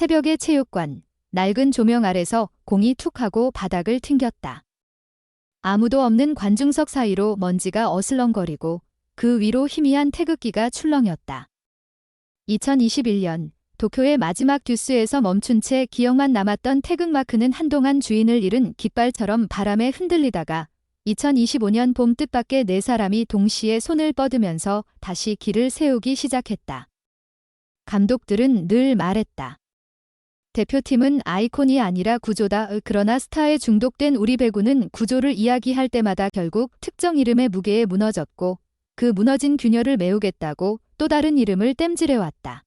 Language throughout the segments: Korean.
새벽의 체육관, 낡은 조명 아래서 공이 툭 하고 바닥을 튕겼다. 아무도 없는 관중석 사이로 먼지가 어슬렁거리고 그 위로 희미한 태극기가 출렁였다. 2021년 도쿄의 마지막 듀스에서 멈춘 채 기억만 남았던 태극마크는 한동안 주인을 잃은 깃발처럼 바람에 흔들리다가 2025년 봄 뜻밖의 네 사람이 동시에 손을 뻗으면서 다시 길을 세우기 시작했다. 감독들은 늘 말했다. 대표팀은 아이콘이 아니라 구조다. 그러나 스타에 중독된 우리 배구는 구조를 이야기할 때마다 결국 특정 이름의 무게에 무너졌고 그 무너진 균열을 메우겠다고 또 다른 이름을 땜질해왔다.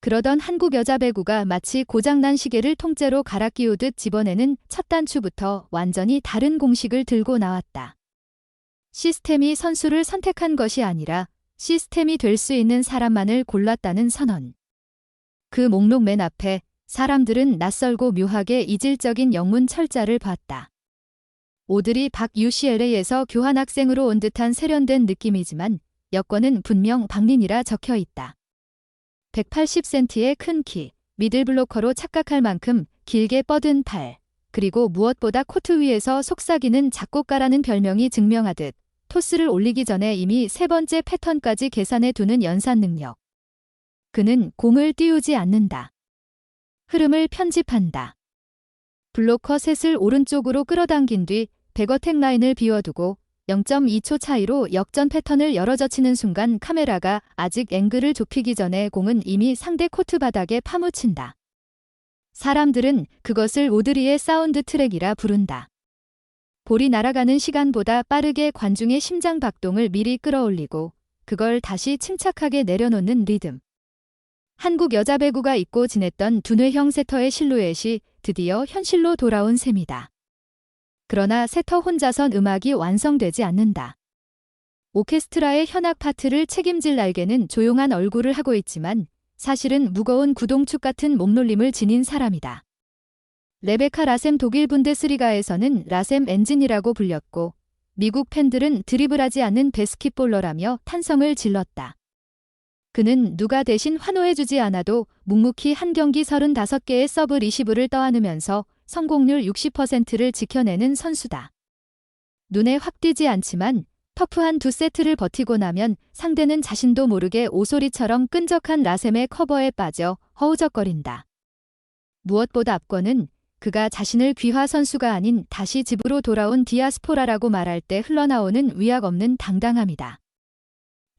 그러던 한국 여자 배구가 마치 고장난 시계를 통째로 갈아 끼우듯 집어내는 첫 단추부터 완전히 다른 공식을 들고 나왔다. 시스템이 선수를 선택한 것이 아니라 시스템이 될 수 있는 사람만을 골랐다는 선언. 그 목록 맨 앞에 사람들은 낯설고 묘하게 이질적인 영문 철자를 봤다. 오들이 박 UCLA에서 교환학생으로 온 듯한 세련된 느낌이지만 여권은 분명 박린이라 적혀 있다. 180cm의 큰 키, 미들블로커로 착각할 만큼 길게 뻗은 팔, 그리고 무엇보다 코트 위에서 속삭이는 작곡가라는 별명이 증명하듯 토스를 올리기 전에 이미 세 번째 패턴까지 계산해 두는 연산 능력. 그는 공을 띄우지 않는다. 흐름을 편집한다. 블로커 셋을 오른쪽으로 끌어당긴 뒤 백어택 라인을 비워두고 0.2초 차이로 역전 패턴을 열어젖히는 순간 카메라가 아직 앵글을 좁히기 전에 공은 이미 상대 코트 바닥에 파묻힌다. 사람들은 그것을 오드리의 사운드 트랙이라 부른다. 볼이 날아가는 시간보다 빠르게 관중의 심장 박동을 미리 끌어올리고 그걸 다시 침착하게 내려놓는 리듬. 한국 여자 배구가 잊고 지냈던 두뇌형 세터의 실루엣이 드디어 현실로 돌아온 셈이다. 그러나 세터 혼자선 음악이 완성되지 않는다. 오케스트라의 현악 파트를 책임질 날개는 조용한 얼굴을 하고 있지만 사실은 무거운 구동축 같은 몸놀림을 지닌 사람이다. 레베카 라셈 독일 분데스리가에서는 라셈 엔진이라고 불렸고 미국 팬들은 드리블하지 않는 베스킷볼러라며 탄성을 질렀다. 그는 누가 대신 환호해주지 않아도 묵묵히 한 경기 35개의 서브 리시브를 떠안으면서 성공률 60%를 지켜내는 선수다. 눈에 확 띄지 않지만 터프한 두 세트를 버티고 나면 상대는 자신도 모르게 오소리처럼 끈적한 라셈의 커버에 빠져 허우적거린다. 무엇보다 앞권은 그가 자신을 귀화 선수가 아닌 다시 집으로 돌아온 디아스포라라고 말할 때 흘러나오는 위약 없는 당당함이다.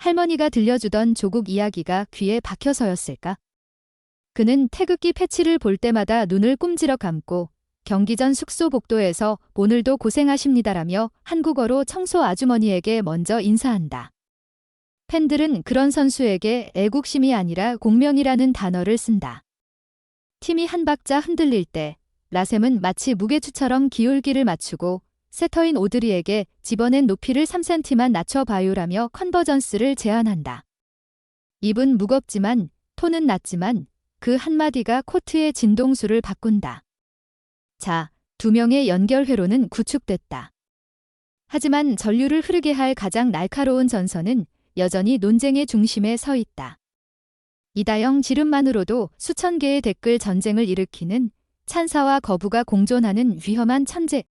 할머니가 들려주던 조국 이야기가 귀에 박혀서였을까? 그는 태극기 패치를 볼 때마다 눈을 꿈지러 감고 경기 전 숙소 복도에서 오늘도 고생하십니다라며 한국어로 청소 아주머니에게 먼저 인사한다. 팬들은 그런 선수에게 애국심이 아니라 공명이라는 단어를 쓴다. 팀이 한 박자 흔들릴 때 라셈은 마치 무게추처럼 기울기를 맞추고 세터인 오드리에게 집어낸 높이를 3cm만 낮춰봐요라며 컨버전스를 제안한다. 입은 무겁지만 톤은 낮지만 그 한마디가 코트의 진동수를 바꾼다. 자, 두 명의 연결 회로는 구축됐다. 하지만 전류를 흐르게 할 가장 날카로운 전선은 여전히 논쟁의 중심에 서 있다. 이다영 지름만으로도 수천 개의 댓글 전쟁을 일으키는 찬사와 거부가 공존하는 위험한 천재.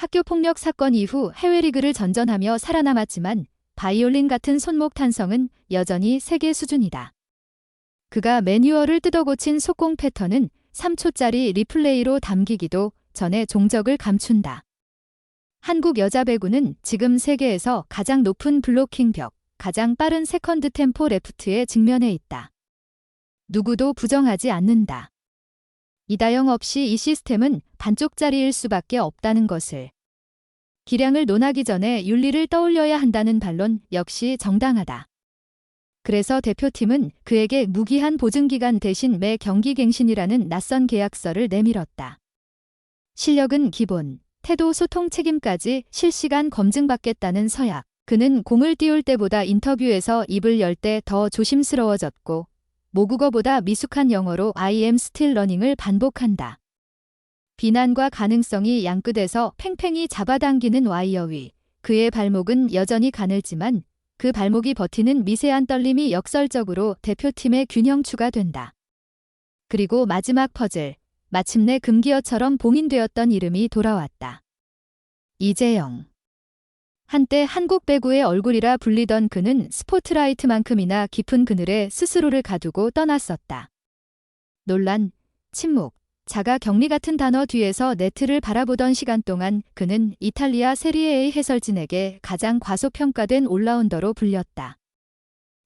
학교 폭력 사건 이후 해외 리그를 전전하며 살아남았지만 바이올린 같은 손목 탄성은 여전히 세계 수준이다. 그가 매뉴얼을 뜯어고친 속공 패턴은 3초짜리 리플레이로 담기기도 전에 종적을 감춘다. 한국 여자 배구는 지금 세계에서 가장 높은 블로킹 벽, 가장 빠른 세컨드 템포 레프트에 직면해 있다. 누구도 부정하지 않는다. 이다영 없이 이 시스템은 반쪽짜리일 수밖에 없다는 것을. 기량을 논하기 전에 윤리를 떠올려야 한다는 반론 역시 정당하다. 그래서 대표팀은 그에게 무기한 보증기간 대신 매 경기 갱신이라는 낯선 계약서를 내밀었다. 실력은 기본, 태도 소통 책임까지 실시간 검증받겠다는 서약. 그는 공을 띄울 때보다 인터뷰에서 입을 열 때 더 조심스러워졌고 모국어보다 미숙한 영어로 I am still learning을 반복한다. 비난과 가능성이 양끝에서 팽팽히 잡아당기는 와이어 위. 그의 발목은 여전히 가늘지만 그 발목이 버티는 미세한 떨림이 역설적으로 대표팀의 균형추가 된다. 그리고 마지막 퍼즐. 마침내 금기어처럼 봉인되었던 이름이 돌아왔다. 이재영. 한때 한국 배구의 얼굴이라 불리던 그는 스포트라이트만큼이나 깊은 그늘에 스스로를 가두고 떠났었다. 논란, 침묵, 자가 격리 같은 단어 뒤에서 네트를 바라보던 시간 동안 그는 이탈리아 세리에의 해설진에게 가장 과소평가된 올라운더로 불렸다.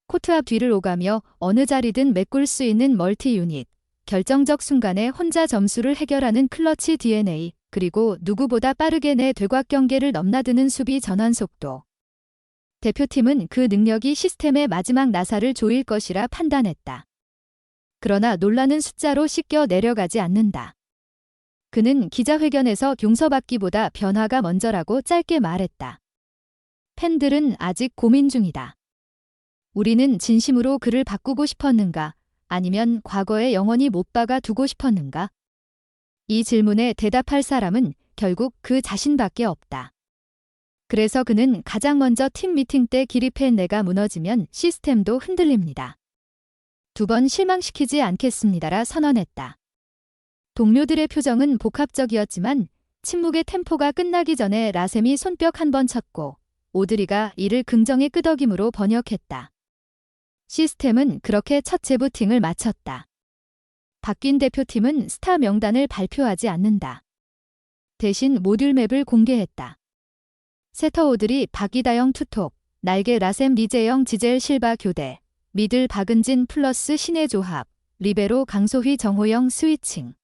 코트 앞 뒤를 오가며 어느 자리든 메꿀 수 있는 멀티 유닛, 결정적 순간에 혼자 점수를 해결하는 클러치 DNA, 그리고 누구보다 빠르게 내 되곽 경계를 넘나드는 수비 전환 속도. 대표팀은 그 능력이 시스템의 마지막 나사를 조일 것이라 판단했다. 그러나 논란은 숫자로 씻겨 내려가지 않는다. 그는 기자회견에서 용서받기보다 변화가 먼저라고 짧게 말했다. 팬들은 아직 고민 중이다. 우리는 진심으로 그를 바꾸고 싶었는가, 아니면 과거에 영원히 못 박아 두고 싶었는가? 이 질문에 대답할 사람은 결국 그 자신밖에 없다. 그래서 그는 가장 먼저 팀 미팅 때 기립해 내가 무너지면 시스템도 흔들립니다. 두 번 실망시키지 않겠습니다라 선언했다. 동료들의 표정은 복합적이었지만 침묵의 템포가 끝나기 전에 라셈이 손뼉 한 번 쳤고 오드리가 이를 긍정의 끄덕임으로 번역했다. 시스템은 그렇게 첫 재부팅을 마쳤다. 바뀐 대표팀은 스타 명단을 발표하지 않는다. 대신 모듈 맵을 공개했다. 세터 오들이 박이다영 투톱, 날개 라셈 리제영 지젤 실바 교대, 미들 박은진 플러스 신의 조합, 리베로 강소휘 정호영 스위칭.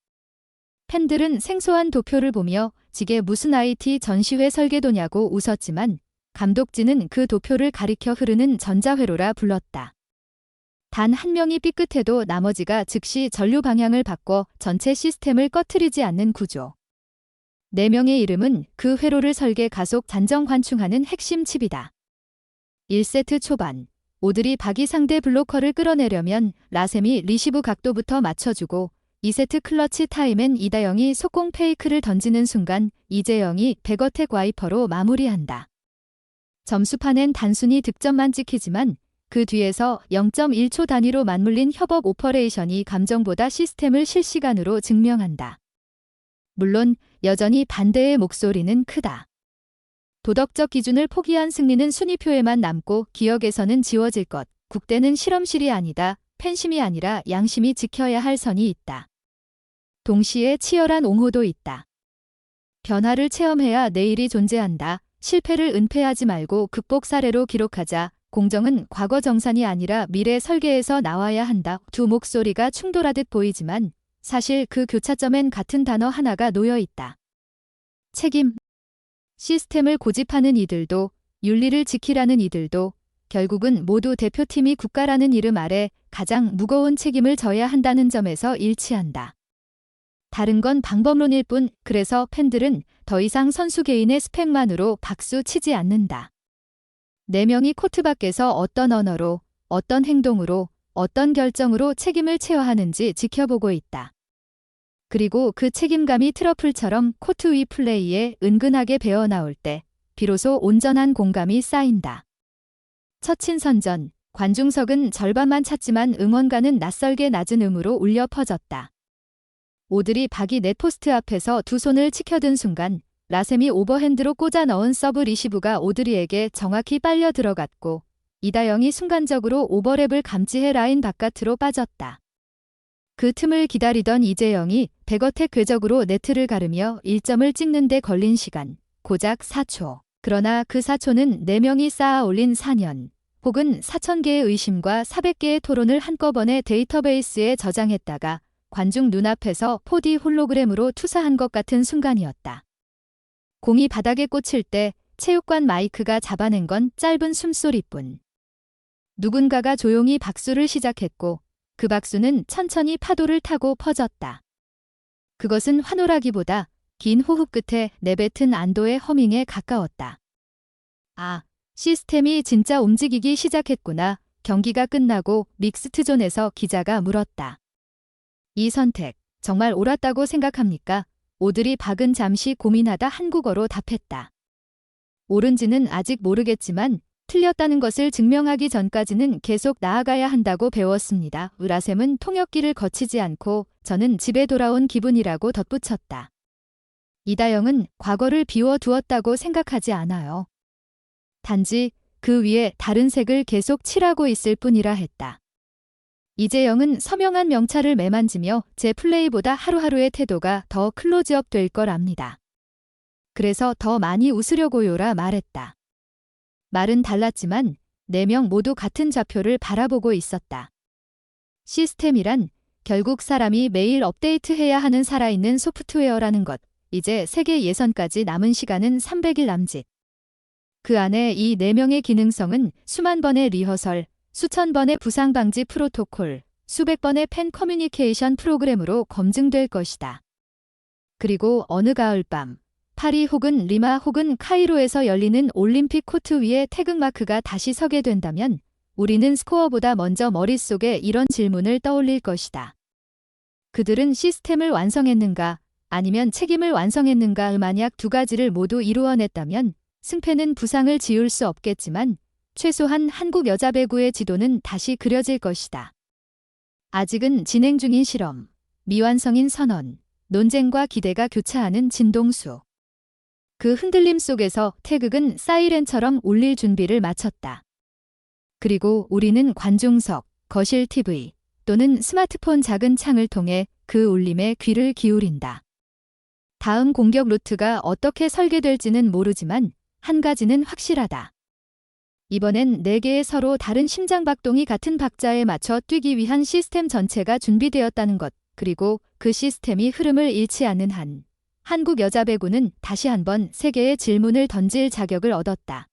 팬들은 생소한 도표를 보며 지게 무슨 IT 전시회 설계도냐고 웃었지만 감독진은 그 도표를 가리켜 흐르는 전자회로라 불렀다. 단 한 명이 삐끗해도 나머지가 즉시 전류 방향을 바꿔 전체 시스템을 꺼트리지 않는 구조. 네 명의 이름은 그 회로를 설계 가속 잔정 환충하는 핵심 칩이다. 1세트 초반 오들이 박이 상대 블로커를 끌어내려면 라셈이 리시브 각도부터 맞춰주고 2세트 클러치 타임엔 이다영이 속공 페이크를 던지는 순간 이재영이 백어택 와이퍼로 마무리한다. 점수판엔 단순히 득점만 찍히지만 그 뒤에서 0.1초 단위로 맞물린 협업 오퍼레이션이 감정보다 시스템을 실시간으로 증명한다. 물론 여전히 반대의 목소리는 크다. 도덕적 기준을 포기한 승리는 순위표에만 남고 기억에서는 지워질 것. 국대는 실험실이 아니다. 팬심이 아니라 양심이 지켜야 할 선이 있다. 동시에 치열한 옹호도 있다. 변화를 체험해야 내일이 존재한다. 실패를 은폐하지 말고 극복 사례로 기록하자. 공정은 과거 정산이 아니라 미래 설계에서 나와야 한다. 두 목소리가 충돌하듯 보이지만 사실 그 교차점엔 같은 단어 하나가 놓여 있다. 책임. 시스템을 고집하는 이들도 윤리를 지키라는 이들도 결국은 모두 대표팀이 국가라는 이름 아래 가장 무거운 책임을 져야 한다는 점에서 일치한다. 다른 건 방법론일 뿐 그래서 팬들은 더 이상 선수 개인의 스펙만으로 박수 치지 않는다. 네 명이 코트 밖에서 어떤 언어로, 어떤 행동으로, 어떤 결정으로 책임을 채워야 하는지 지켜보고 있다. 그리고 그 책임감이 트러플처럼 코트 위 플레이에 은근하게 배어나올 때 비로소 온전한 공감이 쌓인다. 처친 선전, 관중석은 절반만 찼지만 응원가는 낯설게 낮은 음으로 울려 퍼졌다. 오들이 박이 넷포스트 앞에서 두 손을 치켜든 순간 라셈이 오버핸드로 꽂아 넣은 서브 리시브가 오드리에게 정확히 빨려 들어갔고 이다영이 순간적으로 오버랩을 감지해 라인 바깥으로 빠졌다. 그 틈을 기다리던 이재영이 백어택 궤적으로 네트를 가르며 1점을 찍는데 걸린 시간 고작 4초. 그러나 그 4초는 4명이 쌓아 올린 4년 혹은 4천개의 의심과 400개의 토론을 한꺼번에 데이터베이스에 저장했다가 관중 눈앞에서 4D 홀로그램으로 투사한 것 같은 순간이었다. 공이 바닥에 꽂힐 때 체육관 마이크가 잡아낸 건 짧은 숨소리뿐. 누군가가 조용히 박수를 시작했고 그 박수는 천천히 파도를 타고 퍼졌다. 그것은 환호라기보다 긴 호흡 끝에 내뱉은 안도의 허밍에 가까웠다. 아, 시스템이 진짜 움직이기 시작했구나. 경기가 끝나고 믹스트존에서 기자가 물었다. 이 선택, 정말 옳았다고 생각합니까? 오들이 박은 잠시 고민하다 한국어로 답했다. 옳은지는 아직 모르겠지만 틀렸다는 것을 증명하기 전까지는 계속 나아가야 한다고 배웠습니다. 으라셈은 통역기를 거치지 않고 저는 집에 돌아온 기분이라고 덧붙였다. 이다영은 과거를 비워두었다고 생각하지 않아요. 단지 그 위에 다른 색을 계속 칠하고 있을 뿐이라 했다. 이재영은 서명한 명찰을 매만지며 제 플레이보다 하루하루의 태도가 더 클로즈업 될걸 압니다. 그래서 더 많이 웃으려고요라 말했다. 말은 달랐지만 네 명 모두 같은 좌표를 바라보고 있었다. 시스템이란 결국 사람이 매일 업데이트해야 하는 살아있는 소프트웨어라는 것. 이제 세계 예선까지 남은 시간은 300일 남짓. 그 안에 이네 명의 기능성은 수만 번의 리허설, 수천 번의 부상 방지 프로토콜, 수백 번의 팬 커뮤니케이션 프로그램으로 검증될 것이다. 그리고 어느 가을 밤, 파리 혹은 리마 혹은 카이로에서 열리는 올림픽 코트 위에 태극마크가 다시 서게 된다면 우리는 스코어보다 먼저 머릿속에 이런 질문을 떠올릴 것이다. 그들은 시스템을 완성했는가 아니면 책임을 완성했는가 만약 두 가지를 모두 이루어냈다면 승패는 부상을 지울 수 없겠지만 최소한 한국 여자 배구의 지도는 다시 그려질 것이다. 아직은 진행 중인 실험, 미완성인 선언, 논쟁과 기대가 교차하는 진동수. 그 흔들림 속에서 태극은 사이렌처럼 울릴 준비를 마쳤다. 그리고 우리는 관중석, 거실 TV 또는 스마트폰 작은 창을 통해 그 울림에 귀를 기울인다. 다음 공격 루트가 어떻게 설계될지는 모르지만 한 가지는 확실하다. 이번엔 4개의 서로 다른 심장박동이 같은 박자에 맞춰 뛰기 위한 시스템 전체가 준비되었다는 것, 그리고 그 시스템이 흐름을 잃지 않는 한, 한국 여자 배구는 다시 한번 세계의 질문을 던질 자격을 얻었다.